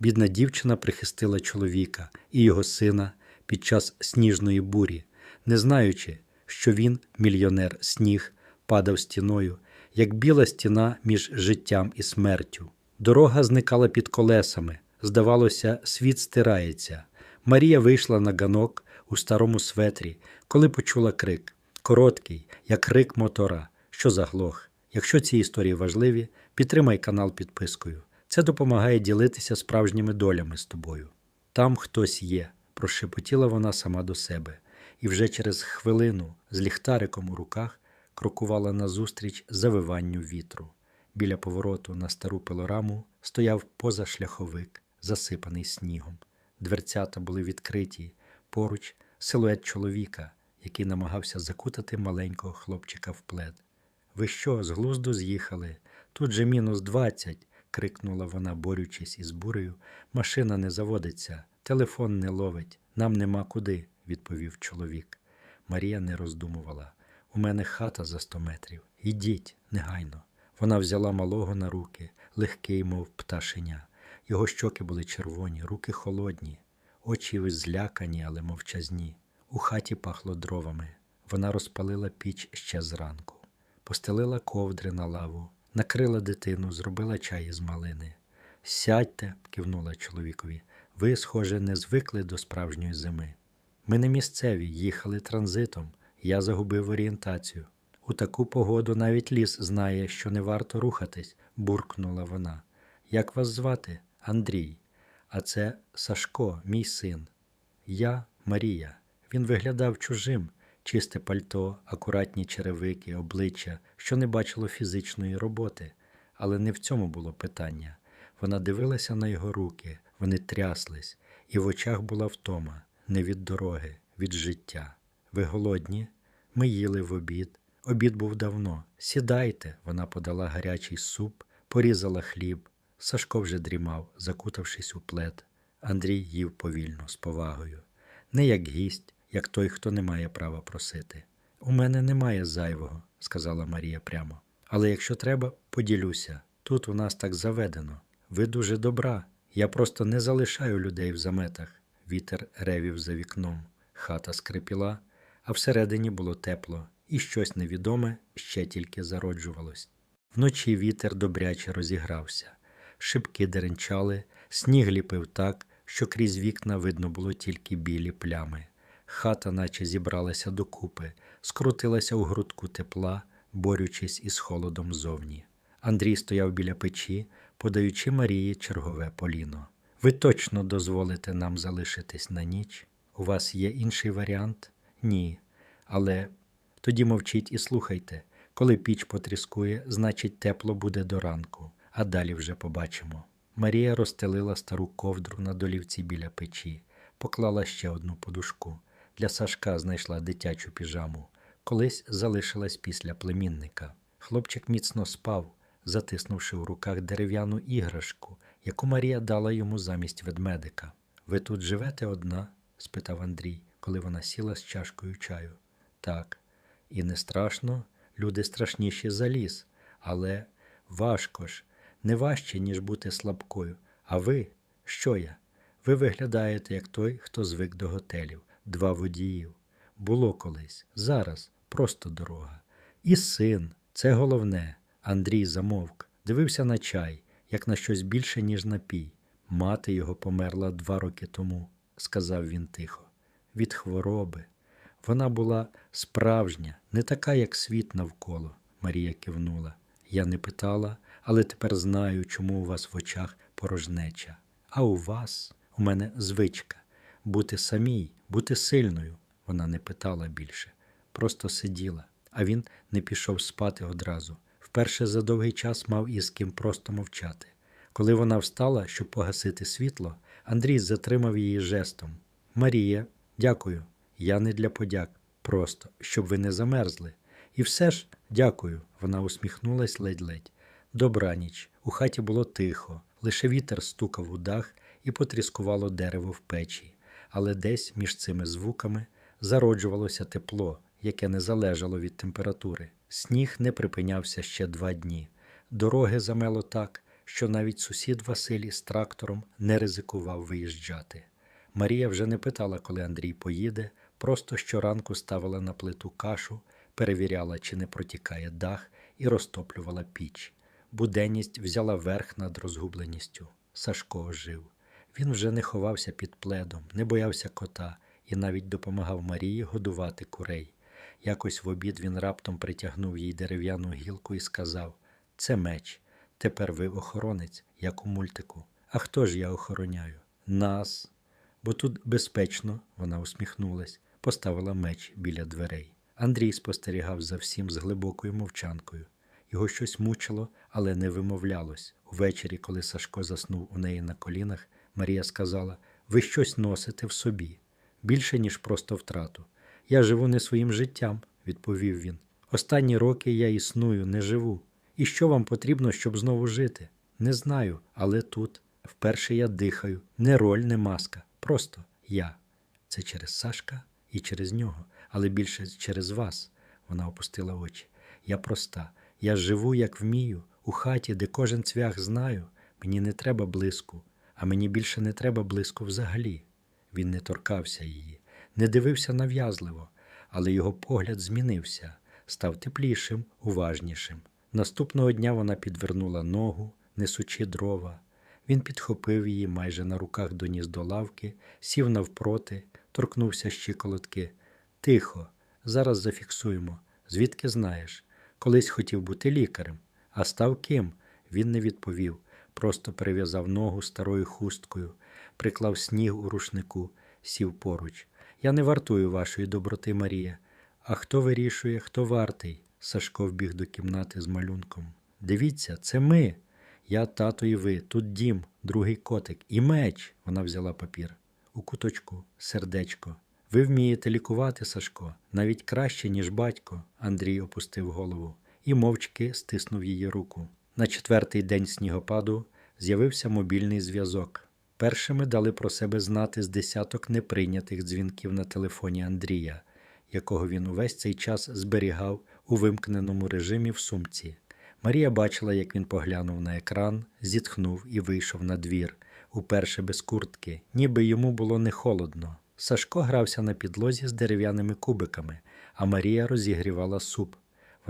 Бідна дівчина прихистила чоловіка і його сина під час сніжної бурі, не знаючи, що він, мільйонер сніг, падав стіною, як біла стіна між життям і смертю. Дорога зникала під колесами. Здавалося, світ стирається. Марія вийшла на ганок у старому светрі, коли почула крик. Короткий, як крик мотора, що заглох. Якщо ці історії важливі, підтримай канал підпискою. Це допомагає ділитися справжніми долями з тобою. Там хтось є, прошепотіла вона сама до себе, і вже через хвилину з ліхтариком у руках крокувала назустріч завиванню вітру. Біля повороту на стару пилораму стояв позашляховик, засипаний снігом. Дверцята були відкриті, поруч силует чоловіка, який намагався закутати маленького хлопчика в плед. Ви що, з глузду з'їхали? Тут же мінус двадцять, крикнула вона, борючись із бурею. Машина не заводиться, телефон не ловить, нам нема куди, відповів чоловік. Марія не роздумувала. У мене хата за сто метрів. Ідіть, негайно. Вона взяла малого на руки, легкий, мов пташеня. Його щоки були червоні, руки холодні, очі злякані, але мовчазні. У хаті пахло дровами. Вона розпалила піч ще зранку, постелила ковдри на лаву, накрила дитину, зробила чай із малини. Сядьте, кивнула чоловікові. Ви, схоже, не звикли до справжньої зими. Ми не місцеві, їхали транзитом. Я загубив орієнтацію. У таку погоду навіть ліс знає, що не варто рухатись, буркнула вона. Як вас звати? Андрій. А це Сашко, мій син. Я Марія. Він виглядав чужим, чисте пальто, акуратні черевики, обличчя, що не бачило фізичної роботи. Але не в цьому було питання. Вона дивилася на його руки, вони тряслись, і в очах була втома, не від дороги, від життя. Ви голодні? Ми їли в обід. Обід був давно. Сідайте, вона подала гарячий суп, порізала хліб. Сашко вже дрімав, закутавшись у плед. Андрій їв повільно, з повагою. Не як гість, як той, хто не має права просити. У мене немає зайвого, сказала Марія прямо. Але якщо треба, поділюся. Тут у нас так заведено. Ви дуже добра. Я просто не залишаю людей в заметах. Вітер ревів за вікном, хата скрипіла, а всередині було тепло, і щось невідоме ще тільки зароджувалось. Вночі вітер добряче розігрався, шибки деренчали, сніг ліпив так, що крізь вікна видно було тільки білі плями. Хата, наче зібралася докупи, скрутилася у грудку тепла, борючись із холодом зовні. Андрій стояв біля печі, подаючи Марії чергове поліно. Ви точно дозволите нам залишитись на ніч? У вас є інший варіант? Ні. Але тоді мовчіть і слухайте. Коли піч потріскує, значить тепло буде до ранку, а далі вже побачимо. Марія розстелила стару ковдру на долівці біля печі, поклала ще одну подушку. Для Сашка знайшла дитячу піжаму. Колись залишилась після племінника. Хлопчик міцно спав, затиснувши в руках дерев'яну іграшку, яку Марія дала йому замість ведмедика. Ви тут живете одна? спитав Андрій, коли вона сіла з чашкою чаю. Так, і не страшно, люди страшніші за ліс, але важко ж, не важче, ніж бути слабкою. А ви, що я? Ви виглядаєте як той, хто звик до готелів, два водіїв. Було колись, зараз просто дорога. І син, це головне. Андрій замовк, дивився на чай, як на щось більше, ніж напій. Мати його померла два роки тому, сказав він тихо. Від хвороби. Вона була справжня, не така, як світ навколо, Марія кивнула. Я не питала, але тепер знаю, чому у вас в очах порожнеча. А у вас, у мене звичка бути самій, бути сильною. Вона не питала більше, просто сиділа, а він не пішов спати одразу. Вперше за довгий час мав із ким просто мовчати. Коли вона встала, щоб погасити світло, Андрій затримав її жестом. Марія, дякую. Я не для подяк, просто щоб ви не замерзли. І все ж дякую. Вона усміхнулась ледь-ледь. Добраніч. У хаті було тихо, лише вітер стукав у дах і потріскувало дерево в печі, але десь між цими звуками зароджувалося тепло, яке не залежало від температури. Сніг не припинявся ще два дні. Дороги замело так, що навіть сусід Василій з трактором не ризикував виїжджати. Марія вже не питала, коли Андрій поїде, просто щоранку ставила на плиту кашу, перевіряла, чи не протікає дах, і розтоплювала піч. Буденність взяла верх над розгубленістю. Сашко ожив. Він вже не ховався під пледом, не боявся кота і навіть допомагав Марії годувати курей. Якось в обід він раптом притягнув їй дерев'яну гілку і сказав: Це меч. Тепер ви охоронець, як у мультику. А хто ж я охороняю? Нас. Бо тут безпечно, вона усміхнулась, поставила меч біля дверей. Андрій спостерігав за всім з глибокою мовчанкою. Його щось мучило, але не вимовлялось. Увечері, коли Сашко заснув у неї на колінах, Марія сказала: Ви щось носите в собі, більше, ніж просто втрату. Я живу не своїм життям, відповів він. Останні роки я існую, не живу. І що вам потрібно, щоб знову жити? Не знаю, але тут вперше я дихаю, не роль, не маска, просто я. Це через Сашка і через нього, але більше через вас. Вона опустила очі. Я проста. Я живу, як вмію, у хаті, де кожен цвях знаю. Мені не треба блиску, а мені більше не треба блиску взагалі. Він не торкався її, не дивився нав'язливо, але його погляд змінився, став теплішим, уважнішим. Наступного дня вона підвернула ногу, несучи дрова. Він підхопив її майже на руках доніс до лавки, сів навпроти, торкнувся щиколотки. Тихо, зараз зафіксуємо. Звідки знаєш? Колись хотів бути лікарем, а став ким? Він не відповів, просто перев'язав ногу старою хусткою, приклав сніг у рушнику, сів поруч. Я не вартую вашої доброти, Марія. А хто вирішує, хто вартий? Сашко вбіг до кімнати з малюнком. Дивіться, це ми. Я, тато і ви, тут дім, другий котик, і меч. Вона взяла папір. У куточку, сердечко. Ви вмієте лікувати, Сашко, навіть краще, ніж батько. Андрій опустив голову і мовчки стиснув її руку. На четвертий день снігопаду з'явився мобільний зв'язок. Першими дали про себе знати з десяток неприйнятих дзвінків на телефоні Андрія, якого він увесь цей час зберігав у вимкненому режимі в сумці. Марія бачила, як він поглянув на екран, зітхнув і вийшов на двір, уперше без куртки, ніби йому було не холодно. Сашко грався на підлозі з дерев'яними кубиками, а Марія розігрівала суп.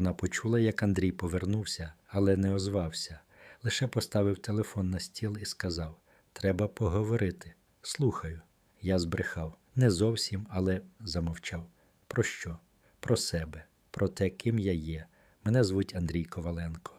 Вона почула, як Андрій повернувся, але не озвався. Лише поставив телефон на стіл і сказав: Треба поговорити. Слухаю. Я збрехав. Не зовсім, але замовчав. Про що? Про себе, про те, ким я є. Мене звуть Андрій Коваленко.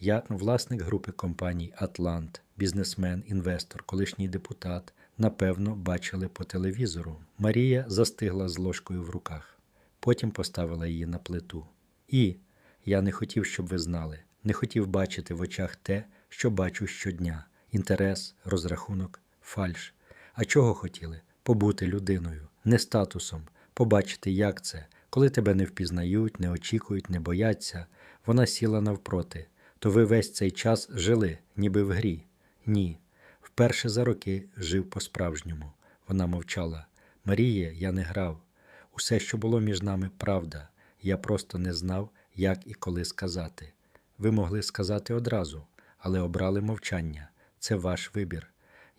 Я власник групи компаній Атлант, бізнесмен, інвестор, колишній депутат. Напевно, бачили по телевізору. Марія застигла з ложкою в руках, потім поставила її на плиту. І я не хотів, щоб ви знали, не хотів бачити в очах те, що бачу щодня: інтерес, розрахунок, фальш. А чого хотіли? Побути людиною, не статусом, побачити, як це, коли тебе не впізнають, не очікують, не бояться. Вона сіла навпроти. То ви весь цей час жили, ніби в грі? Ні. Вперше за роки жив по-справжньому. Вона мовчала. Маріє, я не грав. Усе, що було між нами, правда. Я просто не знав, як і коли сказати. Ви могли сказати одразу, але обрали мовчання. Це ваш вибір.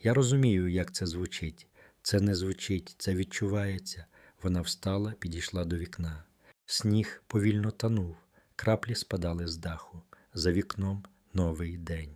Я розумію, як це звучить. Це не звучить, це відчувається. Вона встала, підійшла до вікна. Сніг повільно танув, краплі спадали з даху. За вікном новий день.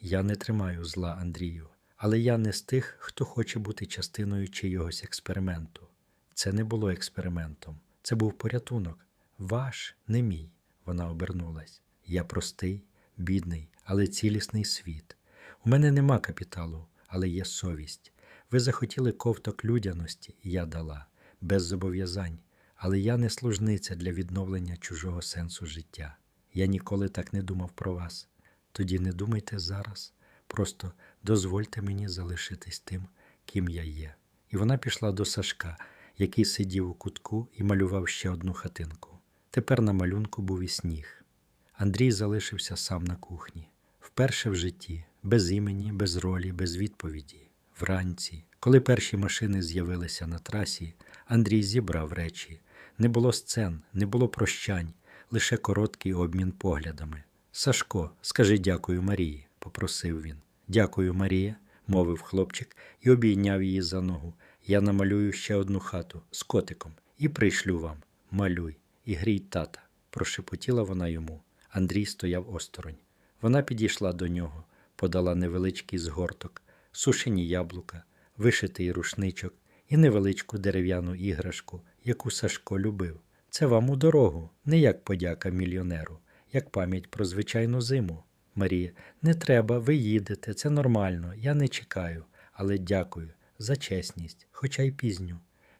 Я не тримаю зла Андрію, але я не з тих, хто хоче бути частиною чийогось експерименту. Це не було експериментом, це був порятунок. Ваш, не мій. Вона обернулась. Я простий, бідний, але цілісний світ. У мене нема капіталу, але є совість. Ви захотіли ковток людяності, я дала, без зобов'язань, але я не служниця для відновлення чужого сенсу життя. Я ніколи так не думав про вас. Тоді не думайте зараз, просто дозвольте мені залишитись тим, ким я є. І вона пішла до Сашка, який сидів у кутку і малював ще одну хатинку. Тепер на малюнку був і сніг. Андрій залишився сам на кухні, вперше в житті, без імені, без ролі, без відповіді. Вранці, коли перші машини з'явилися на трасі, Андрій зібрав речі. Не було сцен, не було прощань, лише короткий обмін поглядами. Сашко, скажи дякую Марії. попросив він. Дякую, Марія, мовив хлопчик і обійняв її за ногу. Я намалюю ще одну хату з котиком і прийшлю вам. Малюй і грій тата, прошепотіла вона йому. Андрій стояв осторонь. Вона підійшла до нього, подала невеличкий згорток, сушені яблука, вишитий рушничок і невеличку дерев'яну іграшку, яку Сашко любив. Це вам у дорогу, не як подяка мільйонеру, як пам'ять про звичайну зиму. Марія, не треба, ви їдете, це нормально, я не чекаю, але дякую за чесність, хоча й пізню.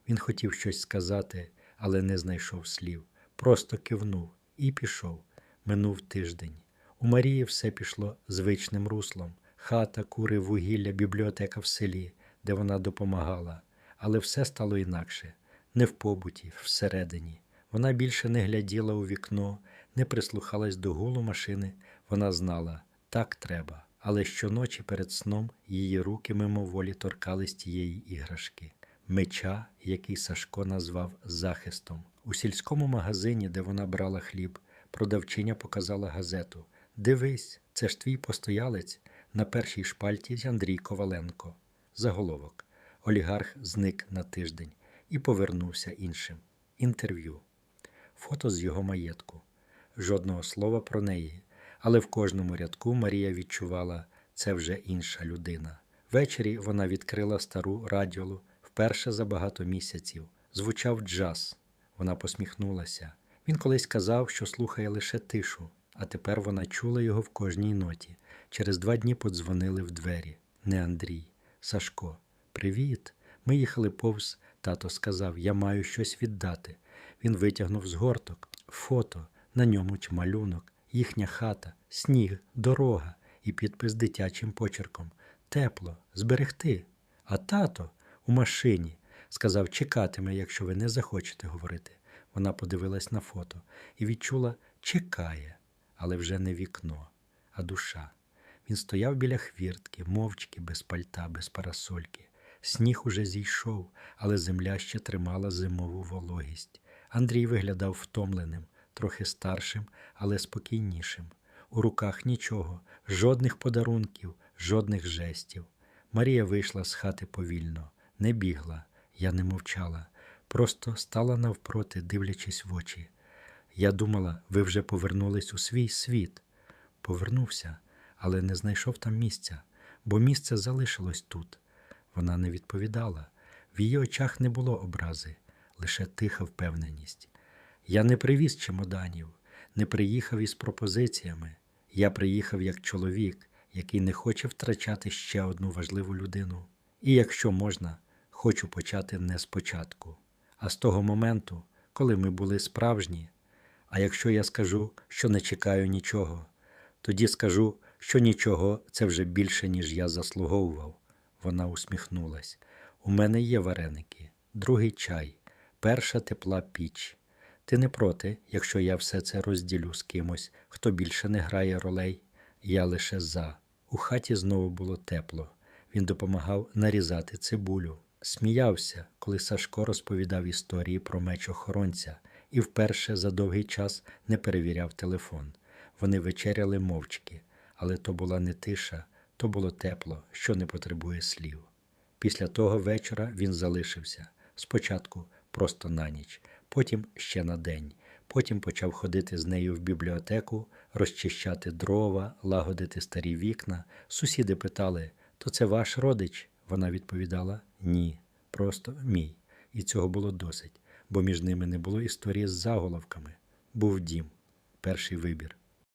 Він хотів щось сказати, але не знайшов слів. Просто кивнув і пішов. Минув тиждень. У Марії все пішло звичним руслом: хата, кури, вугілля, бібліотека в селі, де вона допомагала. Але все стало інакше не в побуті, всередині. Вона більше не гляділа у вікно, не прислухалась до гулу машини. Вона знала, так треба. Але щоночі перед сном її руки мимоволі торкались тієї іграшки, меча, який Сашко назвав захистом. У сільському магазині, де вона брала хліб, продавчиня показала газету. Дивись, це ж твій постоялець на першій шпальті Андрій Коваленко. Заголовок. Олігарх зник на тиждень і повернувся іншим. Інтерв'ю. Фото з його маєтку. Жодного слова про неї, але в кожному рядку Марія відчувала це вже інша людина. Ввечері вона відкрила стару радіолу вперше за багато місяців. Звучав джаз. Вона посміхнулася. Він колись казав, що слухає лише тишу, а тепер вона чула його в кожній ноті. Через два дні подзвонили в двері. Не Андрій, Сашко. Привіт. Ми їхали повз. Тато сказав: Я маю щось віддати. Він витягнув з горток фото, на ньому малюнок, їхня хата, сніг, дорога і підпис дитячим почерком. Тепло, зберегти. А тато у машині сказав, чекатиме, якщо ви не захочете говорити. Вона подивилась на фото і відчула, чекає, але вже не вікно, а душа. Він стояв біля хвіртки, мовчки, без пальта, без парасольки. Сніг уже зійшов, але земля ще тримала зимову вологість. Андрій виглядав втомленим, трохи старшим, але спокійнішим. У руках нічого, жодних подарунків, жодних жестів. Марія вийшла з хати повільно, не бігла, я не мовчала, просто стала навпроти, дивлячись в очі. Я думала, ви вже повернулись у свій світ. Повернувся, але не знайшов там місця, бо місце залишилось тут. Вона не відповідала. В її очах не було образи, лише тиха впевненість. Я не привіз чемоданів, не приїхав із пропозиціями. Я приїхав як чоловік, який не хоче втрачати ще одну важливу людину. І якщо можна, хочу почати не спочатку, а з того моменту, коли ми були справжні. А якщо я скажу, що не чекаю нічого, тоді скажу, що нічого це вже більше, ніж я заслуговував. Вона усміхнулась. У мене є вареники, другий чай, перша тепла піч. Ти не проти, якщо я все це розділю з кимось, хто більше не грає ролей, я лише за. У хаті знову було тепло. Він допомагав нарізати цибулю. Сміявся, коли Сашко розповідав історії про меч охоронця і вперше за довгий час не перевіряв телефон. Вони вечеряли мовчки, але то була не тиша, то було тепло, що не потребує слів. Після того вечора він залишився спочатку просто на ніч, потім ще на день. Потім почав ходити з нею в бібліотеку, розчищати дрова, лагодити старі вікна. Сусіди питали: то це ваш родич? Вона відповідала: ні, просто мій. І цього було досить, бо між ними не було історії з заголовками. Був дім, перший вибір.